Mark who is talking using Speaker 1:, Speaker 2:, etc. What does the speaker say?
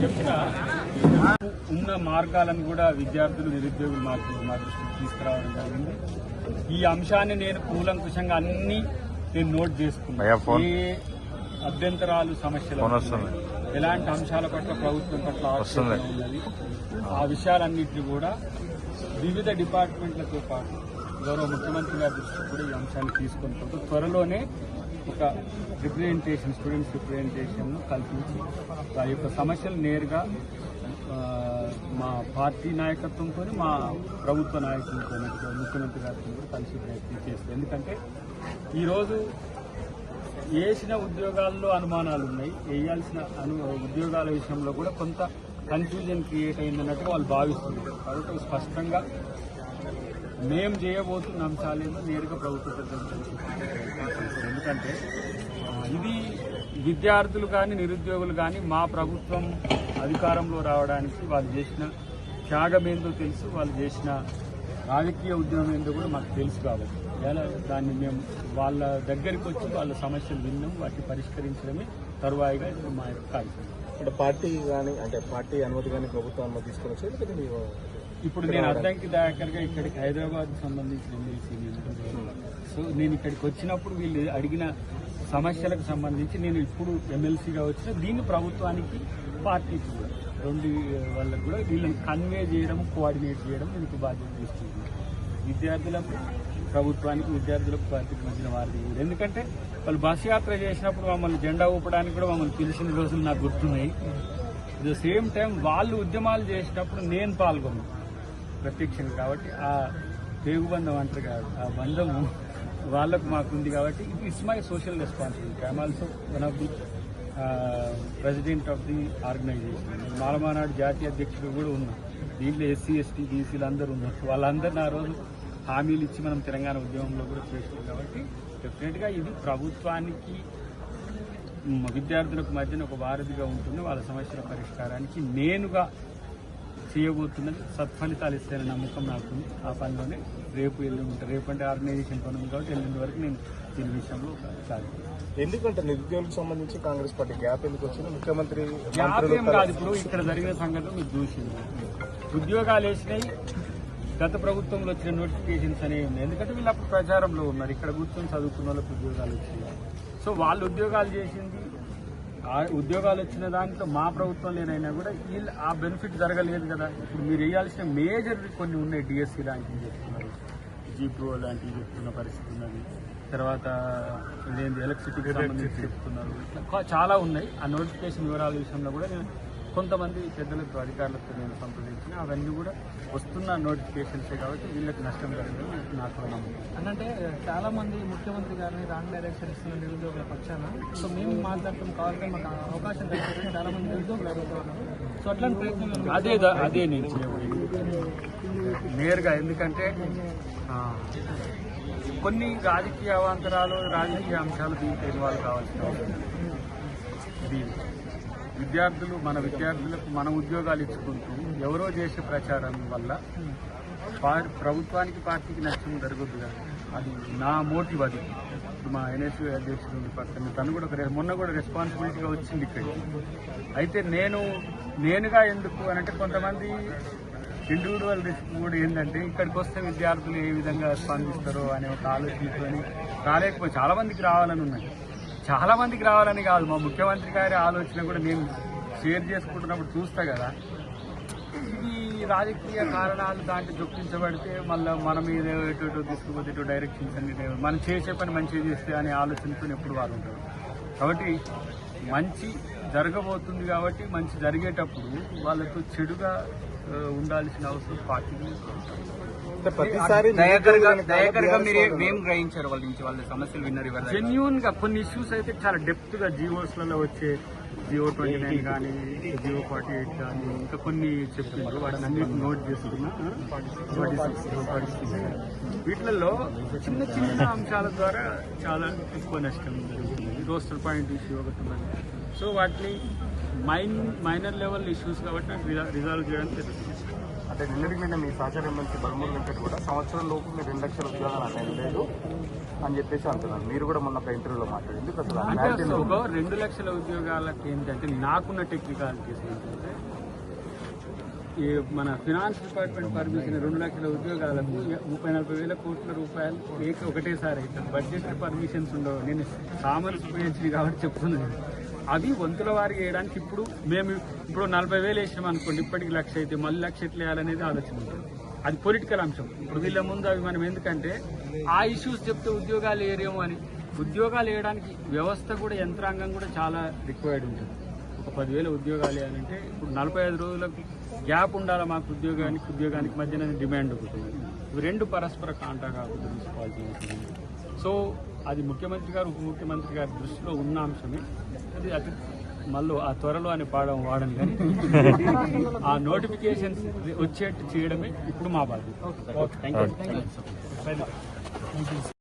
Speaker 1: చెప్పిన ఉన్న మార్గాలను కూడా విద్యార్థులు నిరుద్యోగులు మాకు మా దృష్టికి తీసుకురావడం జరిగింది. ఈ అంశాన్ని నేను కూలంకుషంగా అన్ని నేను నోట్ చేసుకున్నాను. ఏ అభ్యంతరాలు సమస్యలు. ఎలాంటి అంశాల పట్ల ప్రభుత్వం పట్ల ఉన్నది ఆ విషయాలన్నింటినీ కూడా వివిధ డిపార్ట్మెంట్లతో పాటు గౌరవ ముఖ్యమంత్రి గారి దృష్టికి కూడా ఈ అంశాన్ని తీసుకొని త్వరలోనే ఒక రిప్రజెంటేషన్ స్టూడెంట్స్ రిప్రజెంటేషన్ కల్పించి వారి యొక్క సమస్యలు నేరుగా మా పార్టీ నాయకత్వంతో మా ప్రభుత్వ నాయకులతో ముఖ్యమంత్రి గారితో కూడా కలిసి ప్రయత్నం చేస్తుంది ఎందుకంటే ఈరోజు వేసిన ఉద్యోగాల్లో అనుమానాలు ఉన్నాయి. వేయాల్సిన అను ఉద్యోగాల విషయంలో కూడా కొంత కన్ఫ్యూజన్ క్రియేట్ అయిందన్నట్టు వాళ్ళు భావిస్తున్నారు. కాబట్టి స్పష్టంగా మేము చేయబోతున్న అంశాలేమో నేరుగా ప్రభుత్వ ఎందుకంటే ఇది విద్యార్థులు కానీ నిరుద్యోగులు కానీ మా ప్రభుత్వం అధికారంలో రావడానికి వాళ్ళు చేసిన త్యాగం ఏందో తెలుసు వాళ్ళు చేసిన రాజకీయ ఉద్యమం ఏందో కూడా మాకు తెలుసు కాబట్టి. ఎలా దాన్ని మేము వాళ్ళ దగ్గరికి వచ్చి వాళ్ళ సమస్యలు విన్నాం వాటిని పరిష్కరించడమే తరువాయిగా మా యొక్క కార్యక్రమం.
Speaker 2: అంటే పార్టీ కానీ అంటే పార్టీ అనుమతి కానీ ప్రభుత్వం అనుమతి తీసుకొని వచ్చేది
Speaker 1: ఇప్పుడు నేను అద్దంకి దాకర్గా ఇక్కడికి హైదరాబాద్ సంబంధించిన ఎమ్మెల్సీ సో నేను ఇక్కడికి వచ్చినప్పుడు వీళ్ళు అడిగిన సమస్యలకు సంబంధించి నేను ఇప్పుడు ఎమ్మెల్సీగా వచ్చిన దీన్ని ప్రభుత్వానికి పార్టీకి కూడా రెండు వాళ్ళకు కూడా వీళ్ళని కన్వే చేయడం కోఆర్డినేట్ చేయడం దీనికి బాధ్యత తీసుకుంటున్నాను విద్యార్థులకు ప్రభుత్వానికి విద్యార్థులకు పార్టీకి మధ్యన వారిది ఎందుకంటే వాళ్ళు బస్ యాత్ర చేసినప్పుడు మమ్మల్ని జెండా ఊపడానికి కూడా మమ్మల్ని పిలిచిన రోజులు నాకు గుర్తున్నాయి. ద సేమ్ టైం వాళ్ళు ఉద్యమాలు చేసినప్పుడు నేను పాల్గొన్నాను. ప్రత్యక్షంగా కాబట్టి ఆ బంధం అంటారు కాదు ఆ బంధము వాళ్ళకు మాకుంది కాబట్టి it's my social responsibility. I'm also one of the president of the organisation Mala Mahanadu జాతీయ అధ్యక్షుడు కూడా ఉన్నా దీంట్లో ఎస్సీ ఎస్టీ బీసీలు అందరూ ఉన్నారు. వాళ్ళందరినీ ఆ రోజు హామీలు ఇచ్చి మనం తెలంగాణ ఉద్యమంలో కూడా చేసినాం కాబట్టి డెఫినెట్గా ఇది ప్రభుత్వానికి విద్యార్థులకు మధ్యన ఒక వారధిగా ఉంటుంది. వాళ్ళ సమస్యల పరిష్కారానికి నేనుగా చేయబోతున్నది. సత్ఫలితాలు ఇస్తాయని నమ్మకం నాకు. ఆ పనిలోనే రేపు ఎల్లుండి రేపు అంటే ఆర్గనైజేషన్ పని ఉంది కాబట్టి ఎల్లుండి వరకు నేను దీని విషయంలో సాధిస్తాను
Speaker 2: ఎందుకంటే నిరుద్యోగులకు సంబంధించి కాంగ్రెస్ పార్టీ గ్యాప్ ఎందుకు వచ్చింది? ముఖ్యమంత్రి
Speaker 1: గ్యాప్ ఏం
Speaker 2: మంత్రులు
Speaker 1: కాదు ఇప్పుడు ఇక్కడ జరిగిన సంఘటన మీరు చూసింది. ఉద్యోగాలు వేసినాయి. గత ప్రభుత్వంలో వచ్చిన నోటిఫికేషన్స్ అనేవి ఉన్నాయి. ఎందుకంటే వీళ్ళు అప్పుడు ప్రచారంలో ఉన్నారు. ఇక్కడ కూర్చొని చదువుకున్న వాళ్ళకి ఉద్యోగాలు వచ్చినాయి. సో వాళ్ళు ఉద్యోగాలు చేసింది ఉద్యోగాలు వచ్చిన దాంట్లో మా ప్రభుత్వం లేనైనా కూడా వీళ్ళు ఆ బెనిఫిట్ జరగలేదు కదా. ఇప్పుడు మీరు వేయాల్సిన మేజర్ కొన్ని ఉన్నాయి డిఎస్సి లాంటివి చెప్తున్నారు. జీపీఓ లాంటివి చెప్తున్న పరిస్థితి ఉన్నది. తర్వాత ఇదేంటి ఎలక్ట్రిసిటీకి సంబంధించి చెప్తున్నారు. ఇట్లా చాలా ఉన్నాయి. ఆ నోటిఫికేషన్ వివరాల విషయంలో కూడా నేను కొంతమంది పెద్దలతో అధికారులతో నేను సంప్రదించిన అవన్నీ కూడా వస్తున్న నోటిఫికేషన్సే కాబట్టి వీళ్ళకి నష్టం జరగదు నాకు నమ్మకం.
Speaker 3: అనంటే చాలా మంది ముఖ్యమంత్రి గారిని రాంగ్ డైరెక్షన్ ఇస్తున్న నిరుద్యోగుల పక్షాన సో మేము మాట్లాడటం కావాలంటే మాకు అవకాశం దొరికింది చాలా మంది నిరుద్యోగులు సో అట్లాంటి ప్రయత్నం
Speaker 1: అదే అదే నేను నేరుగా ఎందుకంటే కొన్ని రాజకీయ అవాంతరాలు రాజకీయ అంశాలు దీంట్లో ఇన్వాల్వ్ కావాల్సిన అవసరం. ఉంది. విద్యార్థులు మన విద్యార్థులకు మన ఉద్యోగాలు ఇచ్చుకుంటూ ఎవరో చేసే ప్రచారం వల్ల ప్రభుత్వానికి పార్టీకి నష్టం జరగద్దు అది నా మోటివ్ అది. మా ఎన్ఎస్యూ అధ్యక్షుడు పక్కన. తను కూడా ఒక మొన్న కూడా రెస్పాన్సిబిలిటీగా వచ్చింది ఇక్కడికి. అయితే నేను నేనుగా ఎందుకు అని అంటే కొంతమంది ఇండివిజువల్ రిస్క్ కూడా ఏంటంటే ఇక్కడికి వస్తే విద్యార్థులు ఏ విధంగా స్పందిస్తారో అనే ఒక ఆలోచనతో రాలేకపోయి చాలామందికి రావాలని ఉన్నాయి చాలా మందికి రావాలని కాదు. మా ముఖ్యమంత్రి గారి ఆలోచన కూడా నేను షేర్ చేసుకుంటున్నప్పుడు చూస్తా కదా. ఇది రాజకీయ కారణాలు దాంట్లో చొప్పించబడితే మళ్ళీ మన మీద ఎటు తీసుకుపోతే ఇటు డైరెక్షన్స్ అన్ని మనం చేసే పని మంచిగా చేస్తే అనే ఆలోచనతో ఎప్పుడు వాళ్ళు ఉంటారు. కాబట్టి మంచి జరగబోతుంది కాబట్టి మంచి జరిగేటప్పుడు వాళ్ళతో చెడుగా ఉండాల్సిన అవసరం పార్టీకి.
Speaker 2: ప్రతిసారి
Speaker 4: దయాకర్గా మీరు మేము గ్రహించారు వాళ్ళ నుంచి వాళ్ళ సమస్యలు విన్నారు
Speaker 1: జెన్యున్గా కొన్ని ఇష్యూస్ అయితే చాలా డెప్త్గా జియోస్లలో వచ్చే జియో ట్వంటీ నైన్ కానీ జియో ఫార్టీ ఎయిట్ కానీ ఇంకా కొన్ని చెప్తున్నారు వాటిని అన్నిటి నోట్ చేసుకున్నా ఫార్టీ సిక్స్ ఫార్టీ సిక్స్ వీటిలలో చిన్న చిన్న అంశాల ద్వారా చాలా ఎక్కువ నష్టం జరుగుతుంది. రోస్టర్ పాయింట్ ఇష్యూ ఒకటి ఉన్నది. సో వాటిని మైన్ మైనర్ లెవెల్ ఇష్యూస్ కాబట్టి నాకు రిజాల్వ్ చేయడానికి జరుగుతుంది
Speaker 2: అంటే నిన్నటి నిన్న మీ సహచర ఎమ్మెల్సీ బలమూరు వెంకట్ కూడా సంవత్సరం లోపు మీరు రెండు లక్షల ఉద్యోగాలు అటెండ్ లేదు అని చెప్పేసి అంటున్నారు. మీరు కూడా మొన్న ఒక ఇంటర్వ్యూలో మాట్లాడారు. ఎందుకు అసలు
Speaker 1: రెండు లక్షల ఉద్యోగాలకి ఏంటంటే నాకున్న టెక్నికాలిటీస్ ఏంటంటే ఈ మన ఫినాన్స్ డిపార్ట్మెంట్ పర్మిషన్ రెండు లక్షల ఉద్యోగాలకు ముప్పై నలభై వేల కోట్ల రూపాయలు ఏక ఒకటేసారి అవుతుంది బడ్జెట్ పర్మిషన్స్ ఉండవు. నేను కామర్స్ పిహెచ్డి కాబట్టి చెప్తున్నాను. అవి వంతుల వారికి వేయడానికి ఇప్పుడు మేము ఇప్పుడు నలభై వేలు వేసినాం అనుకోండి ఇప్పటికి లక్ష అయితే మళ్ళీ లక్ష ఎట్లా వేయాలనేది ఆలోచన ఉంటుంది. అది పొలిటికల్ అంశం. ఇప్పుడు వీళ్ళ ముందు అవి మనం ఎందుకంటే ఆ ఇష్యూస్ చెప్తే ఉద్యోగాలు ఏరేమో అని. ఉద్యోగాలు వేయడానికి వ్యవస్థ కూడా యంత్రాంగం కూడా చాలా రిక్వైర్డ్ ఉంటుంది. ఒక పదివేల ఉద్యోగాలు వేయాలంటే ఇప్పుడు నలభై ఐదు రోజులకు గ్యాప్ ఉండాలి మాకు ఉద్యోగానికి ఉద్యోగానికి మధ్యన డిమాండ్ ఒకటి. ఇవి రెండు పరస్పర కాంటా కాకుండా తీసుకోవాల్సి ఉంటుంది. సో అది ముఖ్యమంత్రి గారు ఉప ముఖ్యమంత్రి గారి దృష్టిలో ఉన్న అంశమే. అది అతి మళ్ళీ ఆ త్వరలో అని పాడడం వాడని కానీ ఆ నోటిఫికేషన్స్ వచ్చేట్టు చేయడమే ఇప్పుడు మా బాధ్యత. Thank you